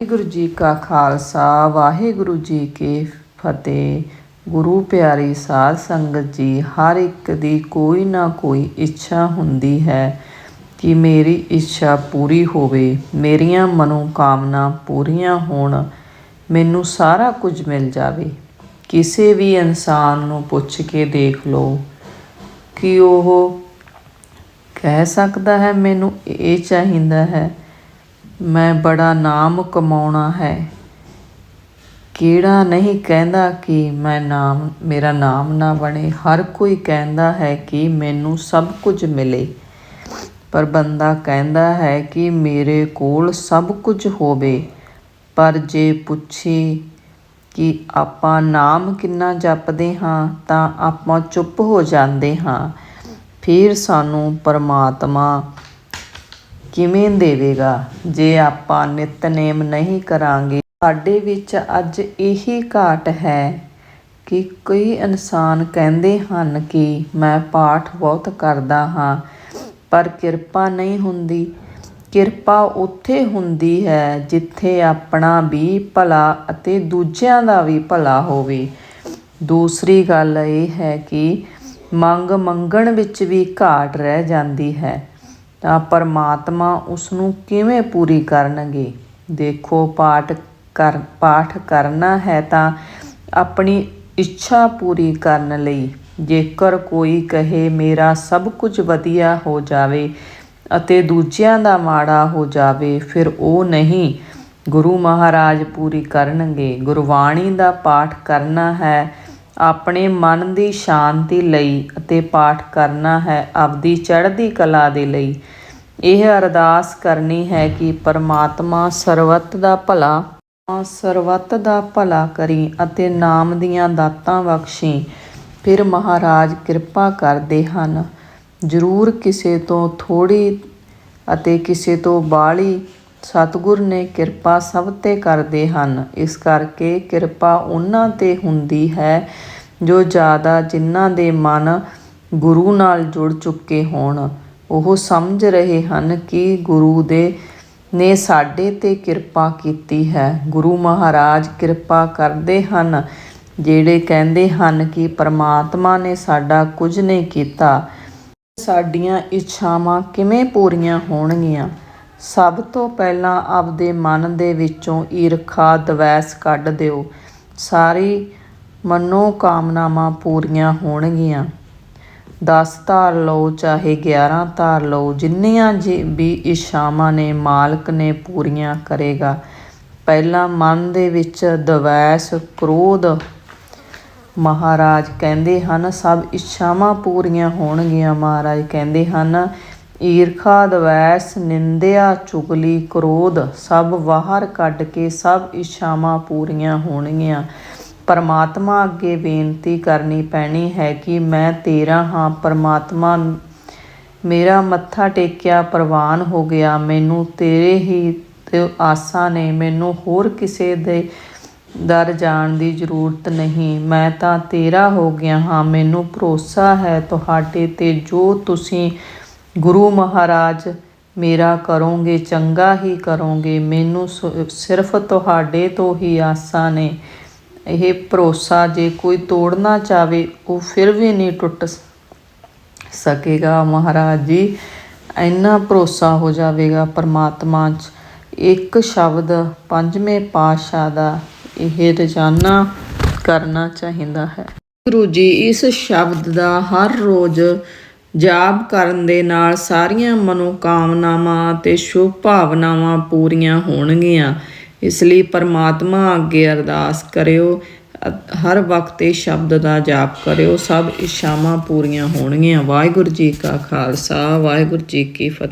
ਵਾਹਿਗੁਰੂ ਜੀ ਕਾ ਖਾਲਸਾ, ਵਾਹਿਗੁਰੂ ਜੀ ਕੀ ਫਤਿਹ। ਗੁਰੂ ਪਿਆਰੀ ਸਾਧ ਸੰਗਤ ਜੀ, ਹਰ ਇੱਕ ਦੀ ਕੋਈ ਨਾ ਕੋਈ ਇੱਛਾ ਹੁੰਦੀ ਹੈ ਕਿ ਮੇਰੀ ਇੱਛਾ ਪੂਰੀ ਹੋਵੇ, ਮੇਰੀਆਂ ਮਨੋਕਾਮਨਾ ਪੂਰੀਆਂ ਹੋਣ, ਮੈਨੂੰ ਸਾਰਾ ਕੁਝ ਮਿਲ ਜਾਵੇ। ਕਿਸੇ ਵੀ ਇਨਸਾਨ ਨੂੰ ਪੁੱਛ ਕੇ ਦੇਖ ਲਓ ਕਿ ਉਹ ਕਹਿ ਸਕਦਾ ਹੈ, ਮੈਨੂੰ ਇਹ ਚਾਹੀਦਾ ਹੈ ਮੈਂ ਬੜਾ ਨਾਮ ਕਮਾਉਣਾ ਹੈ। ਕਿਹੜਾ ਨਹੀਂ ਕਹਿੰਦਾ ਕਿ ਮੈਂ ਨਾਮ, ਮੇਰਾ ਨਾਮ ਨਾ ਬਣੇ। ਹਰ ਕੋਈ ਕਹਿੰਦਾ ਹੈ ਕਿ ਮੈਨੂੰ ਸਭ ਕੁਝ ਮਿਲੇ। ਪਰ ਬੰਦਾ ਕਹਿੰਦਾ ਹੈ ਕਿ ਮੇਰੇ ਕੋਲ ਸਭ ਕੁਝ ਹੋਵੇ। ਪਰ ਜੇ ਪੁੱਛੀ ਕਿ ਆਪਾਂ ਨਾਮ ਕਿੰਨਾ ਜਪਦੇ ਹਾਂ, ਤਾਂ ਆਪਾਂ ਚੁੱਪ ਹੋ ਜਾਂਦੇ ਹਾਂ। ਫਿਰ ਸਾਨੂੰ ਪਰਮਾਤਮਾ ਕਿਵੇਂ ਦੇਵੇਗਾ? ਜੇ ਆਪਾਂ ਨਿਤਨੇਮ ਨਹੀਂ ਕਰਾਂਗੇ, ਸਾਡੇ ਵਿੱਚ ਅੱਜ ਇਹੀ ਘਾਟ ਹੈ ਕਿ ਕਈ ਇਨਸਾਨ ਕਹਿੰਦੇ ਹਨ ਕਿ ਮੈਂ ਪਾਠ ਬਹੁਤ ਕਰਦਾ ਹਾਂ, ਪਰ ਕਿਰਪਾ ਨਹੀਂ ਹੁੰਦੀ। ਕਿਰਪਾ ਉੱਥੇ ਹੁੰਦੀ ਹੈ ਜਿੱਥੇ ਆਪਣਾ ਵੀ ਭਲਾ ਅਤੇ ਦੂਜਿਆਂ ਦਾ ਵੀ ਭਲਾ ਹੋਵੇ। ਦੂਸਰੀ ਗੱਲ ਇਹ ਹੈ ਕਿ ਮੰਗ ਮੰਗਣ ਵਿੱਚ ਵੀ ਘਾਟ ਰਹਿ ਜਾਂਦੀ ਹੈ। ਤਾਂ ਪਰਮਾਤਮਾ ਉਸ ਨੂੰ ਕਿਵੇਂ ਪੂਰੀ ਕਰਨਗੇ? ਦੇਖੋ, ਪਾਠ ਕਰ, ਪਾਠ ਕਰਨਾ ਹੈ ਤਾਂ ਆਪਣੀ ਇੱਛਾ ਪੂਰੀ ਕਰਨ ਲਈ। ਜੇਕਰ ਕੋਈ ਕਹੇ, ਮੇਰਾ ਸਭ ਕੁਝ ਵਧੀਆ ਹੋ ਜਾਵੇ ਅਤੇ ਦੂਜਿਆਂ ਦਾ ਮਾੜਾ ਹੋ ਜਾਵੇ, ਫਿਰ ਉਹ ਨਹੀਂ। ਗੁਰੂ ਮਹਾਰਾਜ ਪੂਰੀ ਕਰਨਗੇ। ਗੁਰਬਾਣੀ ਦਾ ਪਾਠ ਕਰਨਾ ਹੈ ਆਪਣੇ ਮਨ ਦੀ ਸ਼ਾਂਤੀ ਲਈ ਅਤੇ ਪਾਠ ਕਰਨਾ ਹੈ ਆਪਦੀ ਚੜ੍ਹਦੀ ਕਲਾ ਦੇ ਲਈ। ਇਹ ਅਰਦਾਸ ਕਰਨੀ ਹੈ ਕਿ ਪਰਮਾਤਮਾ ਸਰਵਤ ਦਾ ਭਲਾ, ਸਰਵਤ ਦਾ ਭਲਾ ਕਰੀ ਅਤੇ ਨਾਮ ਦੀਆਂ ਦਾਤਾਂ ਬਖਸ਼ੀ। ਫਿਰ ਮਹਾਰਾਜ ਕਿਰਪਾ ਕਰਦੇ ਹਨ। ਜ਼ਰੂਰ ਕਿਸੇ ਤੋਂ ਥੋੜੀ ਅਤੇ ਕਿਸੇ ਤੋਂ ਬਾਲੀ ਸਤਿਗੁਰ ਨੇ ਕਿਰਪਾ ਸਭ ਤੇ ਕਰਦੇ ਹਨ। ਇਸ ਕਰਕੇ ਕਿਰਪਾ ਉਹਨਾਂ ਤੇ ਹੁੰਦੀ ਹੈ ਜੋ ਜ਼ਿਆਦਾ ਜਿਨ੍ਹਾਂ ਦੇ ਮਨ ਗੁਰੂ ਨਾਲ ਜੁੜ ਚੁੱਕੇ ਹੋਣ। ਉਹ ਸਮਝ ਰਹੇ ਹਨ ਕਿ ਗੁਰੂ ਦੇ ਨੇ ਸਾਡੇ ਤੇ ਕਿਰਪਾ ਕੀਤੀ ਹੈ। ਗੁਰੂ ਮਹਾਰਾਜ ਕਿਰਪਾ ਕਰਦੇ ਹਨ, ਜਿਹੜੇ ਕਹਿੰਦੇ ਹਨ ਕਿ ਪਰਮਾਤਮਾ ਨੇ ਸਾਡਾ ਕੁਝ ਨਹੀਂ ਕੀਤਾ। ਸਾਡੀਆਂ ਇੱਛਾਵਾਂ ਕਿਵੇਂ ਪੂਰੀਆਂ ਹੋਣਗੀਆਂ? ਸਭ ਤੋਂ ਪਹਿਲਾਂ ਆਪਦੇ ਮਨ ਦੇ ਵਿੱਚੋਂ ਈਰਖਾ, ਦਵੈਸ ਕੱਢ ਦਿਓ। ਸਾਰੀ ਮਨੋ ਕਾਮਨਾਵਾਂ ਪੂਰੀਆਂ ਹੋਣਗੀਆਂ। 10 ਧਾਰ ਲਓ, ਚਾਹੇ 11 ਧਾਰ ਲਓ, ਜਿੰਨੀਆਂ ਜੀ ਵੀ ਇੱਛਾਵਾਂ ਨੇ, ਮਾਲਕ ਨੇ ਪੂਰੀਆਂ ਕਰੇਗਾ। ਪਹਿਲਾਂ ਮਨ ਦੇ ਵਿੱਚ ਦਵੈਸ, ਕ੍ਰੋਧ ਮਹਾਰਾਜ ਕਹਿੰਦੇ ਹਨ, ਸਭ ਇੱਛਾਵਾਂ ਪੂਰੀਆਂ ਹੋਣਗੀਆਂ ਮਹਾਰਾਜ ਕਹਿੰਦੇ ਹਨ। ਈਰਖਾ ਦਵੈਸ, ਨਿੰਦਿਆ, ਚੁਗਲੀ, ਕ੍ਰੋਧ, ਸਭ ਬਾਹਰ ਕੱਢ ਕੇ ਸਭ ਇੱਛਾਵਾਂ ਪੂਰੀਆਂ ਹੋਣਗੀਆਂ। ਪਰਮਾਤਮਾ ਅੱਗੇ ਬੇਨਤੀ ਕਰਨੀ ਪੈਣੀ ਹੈ ਕਿ ਮੈਂ ਤੇਰਾ ਹਾਂ, ਪਰਮਾਤਮਾ ਮੇਰਾ ਮੱਥਾ ਟੇਕਿਆ ਪ੍ਰਵਾਨ ਹੋ ਗਿਆ। ਮੈਨੂੰ ਤੇਰੇ ਹੀ ਤੇ ਆਸਾਂ ਨੇ ਮੈਨੂੰ ਹੋਰ ਕਿਸੇ ਦੇ ਦਰ ਜਾਣ ਦੀ ਜ਼ਰੂਰਤ ਨਹੀਂ। ਮੈਂ ਤਾਂ ਤੇਰਾ ਹੋ ਗਿਆ ਹਾਂ। ਮੈਨੂੰ ਭਰੋਸਾ ਹੈ ਤੁਹਾਡੇ ਤੇ ਜੋ ਤੁਸੀਂ ਗੁਰੂ ਮਹਾਰਾਜ, ਮੇਰਾ ਕਰੋਗੇ, ਚੰਗਾ ਹੀ ਕਰੋਗੇ, ਮੈਨੂੰ ਸ- ਸਿਰਫ ਤੁਹਾਡੇ ਤੋਂ ਹੀ ਆਸਾਂ ਨੇ। ਇਹ ਭਰੋਸਾ ਜੇ ਕੋਈ ਤੋੜਨਾ ਚਾਵੇ ਉਹ ਫਿਰ ਵੀ ਨਹੀਂ ਟੁੱਟ ਸਕੇਗਾ। ਮਹਾਰਾਜ ਜੀ, ਇੰਨਾ ਭਰੋਸਾ ਹੋ ਜਾਵੇਗਾ ਪਰਮਾਤਮਾ 'ਚ। ਇੱਕ ਸ਼ਬਦ ਪੰਜਵੇਂ ਪਾਤਸ਼ਾਹ ਦਾ ਇਹ ਰੋਜ਼ਾਨਾ ਕਰਨਾ ਚਾਹੀਦਾ ਹੈ। ਗੁਰੂ ਜੀ, ਇਸ ਸ਼ਬਦ ਦਾ ਹਰ ਰੋਜ਼ ਜਾਪ ਕਰਨ ਦੇ ਨਾਲ ਸਾਰੀਆਂ ਮਨੋਕਾਮਨਾਵਾਂ ਤੇ ਸ਼ੁਭ ਭਾਵਨਾਵਾਂ ਪੂਰੀਆਂ ਹੋਣਗੀਆਂ। ਇਸ ਲਈ ਪਰਮਾਤਮਾ ਅੱਗੇ ਅਰਦਾਸ ਕਰਿਓ, ਹਰ ਵਕਤ ਇਹ ਸ਼ਬਦ ਦਾ ਜਾਪ ਕਰਿਓ, ਸਭ ਇੱਛਾਵਾਂ ਪੂਰੀਆਂ ਹੋਣਗੀਆਂ। ਵਾਹਿਗੁਰੂ ਜੀ ਕਾ ਖਾਲਸਾ, ਵਾਹਿਗੁਰੂ ਜੀ ਕੀ ਫਤਿਹ।